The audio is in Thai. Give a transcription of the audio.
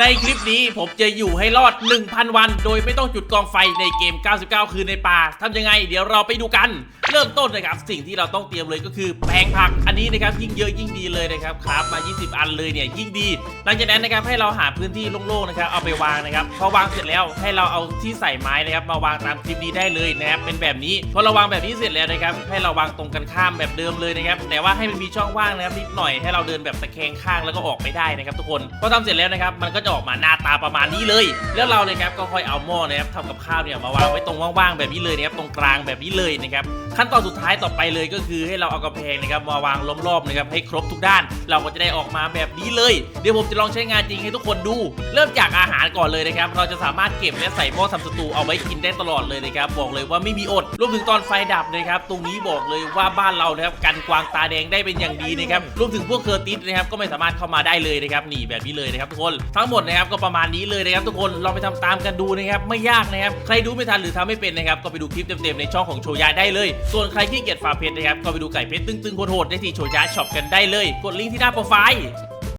ในคลิปนี้ผมจะอยู่ให้รอด 1,000 วัน โดยไม่ต้องจุดกองไฟในเกม 99 คืนในป่าทำยังไง เดี๋ยวเราไปดูกัน เริ่มต้นนะครับ สิ่งที่เราต้องเตรียมเลยก็คือแปลงผัก อันนี้นะครับยิ่งเยอะยิ่งดีเลยนะครับครับมา 20 อันเลยเนี่ยยิ่งดี หลังจากนั้นนะครับให้เราหาพื้นที่โล่งๆนะครับเอาไปวางนะครับพอวางเสร็จแล้วให้เราเอาที่ใส่ไม้นะครับมาวางตามคลิปนี้ได้เลยนะครับเป็นแบบนี้พอเราวางแบบนี้เสร็จแล้วนะครับให้เราวางตรงกันข้ามแบบเดิมเลยนะครับแต่ว่าให้มันมีช่องว่างนะครับนิดหน่อยให้เราเดินแบบตะแคงข้างแล้วก็ออกไปได้นะครับทุกคนพอทำเสร็จแล้วนะครับมันก็จะออกมาหน้าตาประมาณนี้เลย แล้วเราเนะครับก็ค่อยเอาหม้อนะครับทำกับข้าวเนี่ยมาวางไว้ตรงว่างๆแบบนี้เลยนะครับตรงกลางแบบนี้เลยนะครับขั้นตอนสุดท้ายต่อไปเลยก็คือให้เราเอากระเพงนะครับมาวางล้อมรอบนะครับให้ครบทุกด้าน เราก็จะได้ออกมาแบบนี้เลย เดี๋ยวผมจะลองใช้งานจริงให้ทุกคนดู เริ่มจากอาหารก่อนเลยนะครับเราจะสามารถเก็บและใส่หม้อทำสตูเอาไว้กินได้ตลอดเลยนะครับบอกเลยว่าไม่มีอดรวมถึงตอนไฟดับนะครับตรงนี้บอกเลยว่าบ้านเรานะครับกันกวางตาแดงได้เป็นอย่างดีนะครับรวมถึงพวกเคอร์ติสนะครับก็ไม่สามารถเข้ามาได้เลยนะครับนี่แบบนี้เลยนะครับทุกคนทั้งหมดนะครับก็ประมาณนี้เลยนะครับทุกคนลองไปทำตามกันดูนะครับไม่ยากนะครับใครดูไม่ทันหรือทำไม่เป็นนะครับก็ไปดูคลิปเต็มๆในช่องของโชยาได้เลย ส่วนใครขี้เกียจฝากเพจนะครับก็ไปดูไก่เพจตึงๆโหดๆได้ที่โชยาช็อปกันได้เลย กดลิงก์ที่หน้าโปรไฟล์